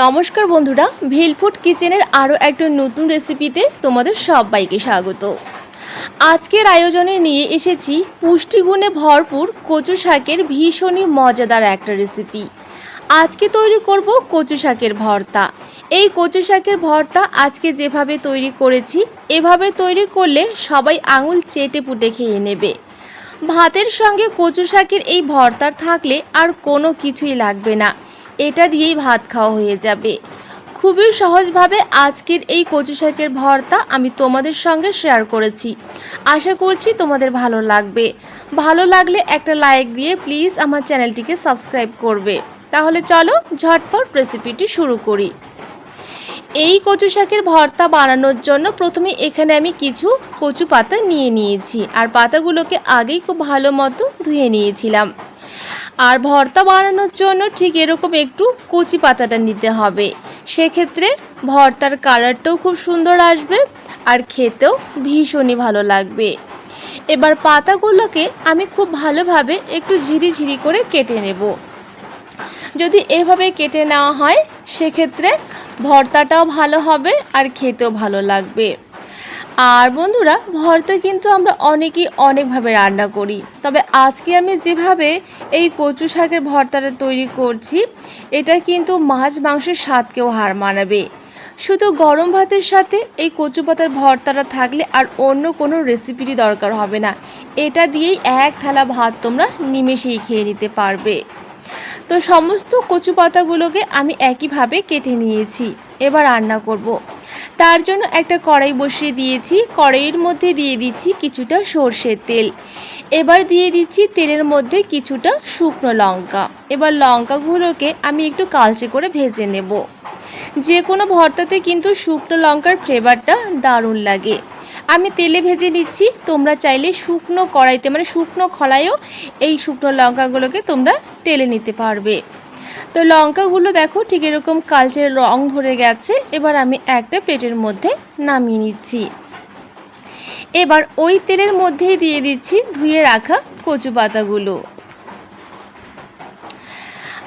নমস্কার বন্ধুরা ভিলফুড কিচেনের আরও একটা নতুন রেসিপিতে তোমাদের সবাইকে স্বাগত। আজকের আয়োজনে নিয়ে এসেছি পুষ্টিগুণে ভরপুর কচু শাকের ভীষণই মজাদার একটা রেসিপি। আজকে তৈরি করব কচু শাকের ভর্তা। এই কচু শাকের ভর্তা আজকে যেভাবে তৈরি করেছি, এভাবে তৈরি করলে সবাই আঙুল চেটে পুটে খেয়ে নেবে। ভাতের সঙ্গে কচু শাকের এই ভর্তার থাকলে আর কোনো কিছুই লাগবে না। এটা দিয়েই ভাত খাওয়া হয়ে যাবে। খুবই সহজভাবে আজকের এই কচু শাকের ভর্তা আমি তোমাদের সঙ্গে শেয়ার করেছি। আশা করছি তোমাদের ভালো লাগবে। ভালো লাগলে একটা লাইক দিয়ে প্লিজ আমার চ্যানেলটিকে সাবস্ক্রাইব করবে। তাহলে চলো ঝটপট রেসিপিটি শুরু করি। এই কচু শাকের ভর্তা বানানোর জন্য প্রথমে এখানে আমি কিছু কচু পাতা নিয়ে নিয়েছি আর পাতাগুলোকে আগেই খুব ভালো মতো ধুয়ে নিয়েছিলাম। আর ভর্তা বানানোর জন্য ঠিক এরকম একটু কচি পাতাটা নিতে হবে। সেক্ষেত্রে ভর্তার কালারটাও খুব সুন্দর আসবে আর খেতেও ভীষণই ভালো লাগবে। এবার পাতাগুলোকে আমি খুব ভালোভাবে একটু ঝিরি ঝিরি করে কেটে নেব। যদি এভাবে কেটে নেওয়া হয় সেক্ষেত্রে ভর্তাটাও ভালো হবে আর খেতেও ভালো লাগবে। আর বন্ধুরা, ভর্তা কিন্তু আমরা অনেকেই অনেকভাবে রান্না করি। তবে আজকে আমি যেভাবে এই কচু শাকের ভর্তাটা তৈরি করছি, এটা কিন্তু মাছ মাংসের স্বাদকেও হার মানাবে। শুধু গরম ভাতের সাথে এই কচু পাতার ভর্তাটা থাকলে আর অন্য কোনো রেসিপিরই দরকার হবে না। এটা দিয়েই এক থালা ভাত তোমরা নিমেষেই খেয়ে নিতে পারবে। তো সমস্ত কচু পাতাগুলোকে আমি একইভাবে কেটে নিয়েছি, এবার রান্না করব। তার জন্য একটা কড়াই বসিয়ে দিয়েছি, কড়াইয়ের মধ্যে দিয়ে দিচ্ছি কিছুটা সর্ষের তেল। এবার দিয়ে দিচ্ছি তেলের মধ্যে কিছুটা শুকনো লঙ্কা। এবার লঙ্কাগুলোকে আমি একটু কালচে করে ভেজে নেব। যে কোনো ভর্তাতে কিন্তু শুকনো লঙ্কার ফ্লেভারটা দারুণ লাগে। আমি তেলে ভেজে নিচ্ছি, তোমরা চাইলে শুকনো কড়াইতে মানে শুকনো খলায়ও এই শুকনো লঙ্কাগুলোকে তোমরা টেলে নিতে পারবে। তো লঙ্কাগুলো দেখো ঠিক এরকম কালচের রং ধরে গেছে। এবার আমি একটা প্লেটের মধ্যে নামিয়ে নিচ্ছি। এবার ওই তেলের মধ্যেই দিয়ে দিচ্ছি ধুয়ে রাখা কচু পাতাগুলো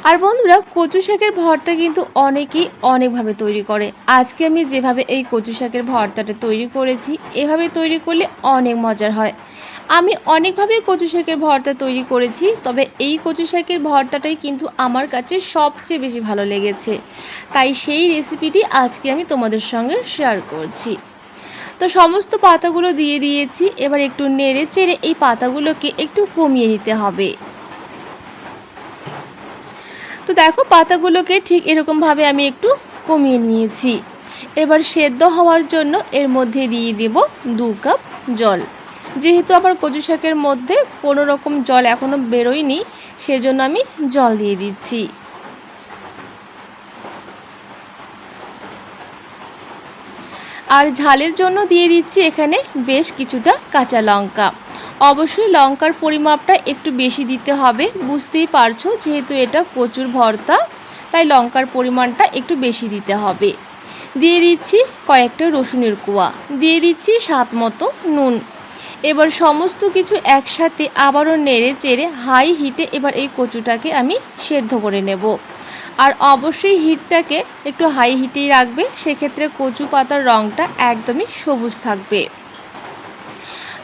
আর বন্ধুরা, কচু শাকের ভর্তা কিন্তু অনেকেই অনেকভাবে তৈরি করে। আজকে আমি যেভাবে এই কচু শাকের ভর্তাটা তৈরি করেছি, এভাবে তৈরি করলে অনেক মজার হয়। আমি অনেকভাবেই কচু শাকের ভর্তা তৈরি করেছি, তবে এই কচু শাকের ভর্তাটাই কিন্তু আমার কাছে সবচেয়ে বেশি ভালো লেগেছে। তাই সেই রেসিপিটি আজকে আমি তোমাদের সঙ্গে শেয়ার করছি। তো সমস্ত পাতাগুলো দিয়ে দিয়েছি, এবার একটু নেড়ে চেড়ে এই পাতাগুলোকে একটু কমিয়ে নিতে হবে। তো দেখো পাতাগুলোকে ঠিক এরকমভাবে আমি একটু কমিয়ে নিয়েছি। এবার সেদ্ধ হওয়ার জন্য এর মধ্যে দিয়ে দেব দু কাপ জল। যেহেতু আমার কচু শাকের মধ্যে কোনো রকম জল এখনও বেরোয়নি, সেজন্য আমি জল দিয়ে দিচ্ছি। আর ঝালের জন্য দিয়ে দিচ্ছি এখানে বেশ কিছুটা কাঁচা লঙ্কা। অবশ্যই লঙ্কার পরিমাপটা একটু বেশি দিতে হবে। বুঝতেই পারছ, যেহেতু এটা কচুর ভর্তা, তাই লঙ্কার পরিমাণটা একটু বেশি দিতে হবে। দিয়ে দিচ্ছি কয়েকটা রসুনের কুয়া। দিয়ে দিচ্ছি স্বাদ মতো নুন। এবার সমস্ত কিছু একসাথে আবারও নেড়ে চেড়ে হাই হিটে এবার এই কচুটাকে আমি সেদ্ধ করে নেব। আর অবশ্যই হিটটাকে একটু হাই হিটেই রাখবে, সেক্ষেত্রে কচু পাতার রঙটা একদমই সবুজ থাকবে।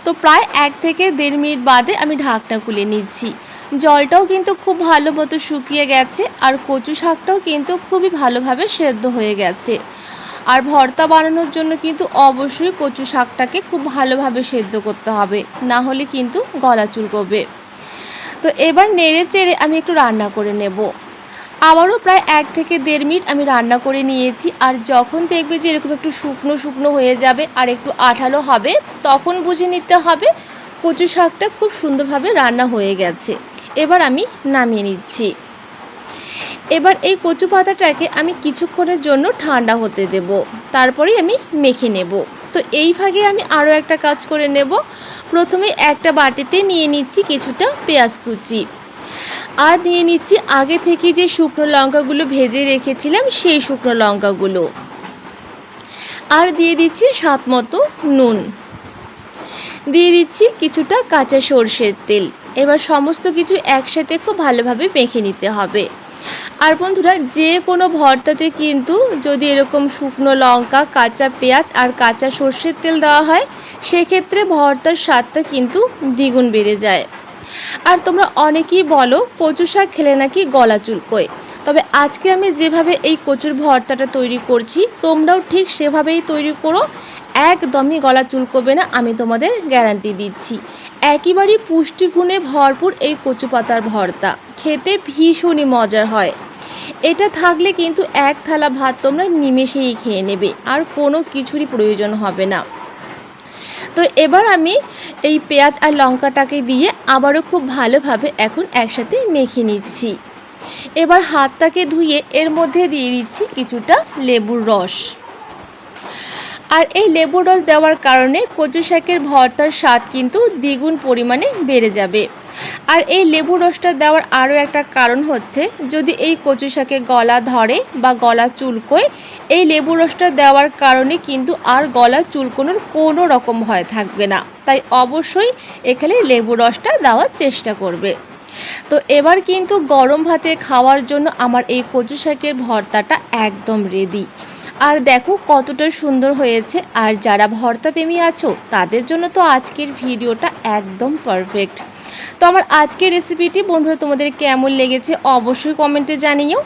তো প্রায় এক থেকে দেড় মিনিট বাদে আমি ঢাকনা খুলে নিচ্ছি। জলটাও কিন্তু খুব ভালো মতো শুকিয়ে গেছে আর কচু শাকটাও কিন্তু খুবই ভালোভাবে সেদ্ধ হয়ে গেছে। আর ভর্তা বানানোর জন্য কিন্তু অবশ্যই কচু শাকটাকে খুব ভালোভাবে সেদ্ধ করতে হবে, না হলে কিন্তু গলা চুলকবে। তো এবার নেড়ে চেড়ে আমি একটু রান্না করে নেব। আবারও প্রায় এক থেকে দেড় মিনিট আমি রান্না করে নিয়েছি, আর যখন দেখবে যে এরকম একটু শুকনো শুকনো হয়ে যাবে আর একটু আঠালো হবে, তখন বুঝে নিতে হবে কচু শাকটা খুব সুন্দরভাবে রান্না হয়ে গেছে। এবার আমি নামিয়ে নিচ্ছি। এবার এই কচু পাতাটাকে আমি কিছুক্ষণের জন্য ঠান্ডা হতে দেব, তারপরেই আমি মেখে নেব। তো এই ভাগে আমি আরও একটা কাজ করে নেব। প্রথমে একটা বাটিতে নিয়ে নিচ্ছি কিছুটা পেঁয়াজ কুচি। আর নিয়ে নিচ্ছি আগে থেকে যে শুকনো লঙ্কাগুলো ভেজে রেখেছিলাম সেই শুকনো লঙ্কাগুলো। আর দিয়ে দিচ্ছি স্বাদ মতো নুন। দিয়ে দিচ্ছি কিছুটা কাঁচা সর্ষের তেল। এবার সমস্ত কিছু একসাথে খুব ভালোভাবে মেখে নিতে হবে। আর বন্ধুরা, যে কোনো ভর্তাতে কিন্তু যদি এরকম শুকনো লঙ্কা, কাঁচা পেঁয়াজ আর কাঁচা সর্ষের তেল দেওয়া হয়, সেক্ষেত্রে ভর্তার স্বাদটা কিন্তু দ্বিগুণ বেড়ে যায়। আর তোমরা অনেকেই বলো কচু শাক খেলে নাকি গলা চুলকোয়। তবে আজকে আমি যেভাবে এই কচুর ভর্তাটা তৈরি করছি, তোমরাও ঠিক সেভাবেই তৈরি করো। একদমই গলা চুলকোবে না, আমি তোমাদের গ্যারান্টি দিচ্ছি। একেবারেই পুষ্টিগুণে ভরপুর এই কচু পাতার ভর্তা। খেতে ভীষণই মজার হয়। এটা থাকলে কিন্তু এক থালা ভাত তোমরা নিমেষেই খেয়ে নেবে, আর কোনো কিছুরই প্রয়োজন হবে না। তো এবার আমি এই পেঁয়াজ আর লঙ্কাটাকে দিয়ে আবারও খুব ভালোভাবে এখন একসাথে মেখে নিচ্ছি। এবার হাতটাকে ধুয়ে এর মধ্যে দিয়ে দিচ্ছি কিছুটা লেবুর রস। আর এই লেবুর রস দেওয়ার কারণে কচু শাকের ভর্তার স্বাদ কিন্তু দ্বিগুণ পরিমাণে বেড়ে যাবে। আর এই লেবু রসটা দেওয়ার আরও একটা কারণ হচ্ছে, যদি এই কচু শাকে গলা ধরে বা গলা চুলকোয়, এই লেবু রসটা দেওয়ার কারণে কিন্তু আর গলা চুলকোনোর কোনো রকম ভয় থাকবে না। তাই অবশ্যই এখানে লেবু রসটা দেওয়ার চেষ্টা করবে। তো এবার কিন্তু গরম ভাতে খাওয়ার জন্য আমার এই কচু শাকের ভর্তাটা একদম রেডি আর দেখো কতটা সুন্দর হয়েছে। আর যারা ভর্তা প্রেমী আছো, তাদের জন্য তো আজকের ভিডিওটা একদম পারফেক্ট তো আমার আজকের রেসিপিটি বন্ধুরা তোমাদের কেমন লেগেছে অবশ্যই কমেন্টে জানিও।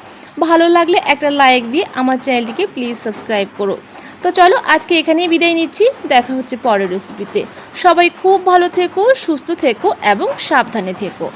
ভালো লাগলে একটা লাইক দিয়ে আমার চ্যানেলটিকে প্লিজ সাবস্ক্রাইব করো। তো চলো আজকে এখানেই বিদায় নিচ্ছি। দেখা হচ্ছে পরের রেসিপিতে সবাই খুব ভালো থেকো, সুস্থ থেকো এবং সাবধানে থেকো।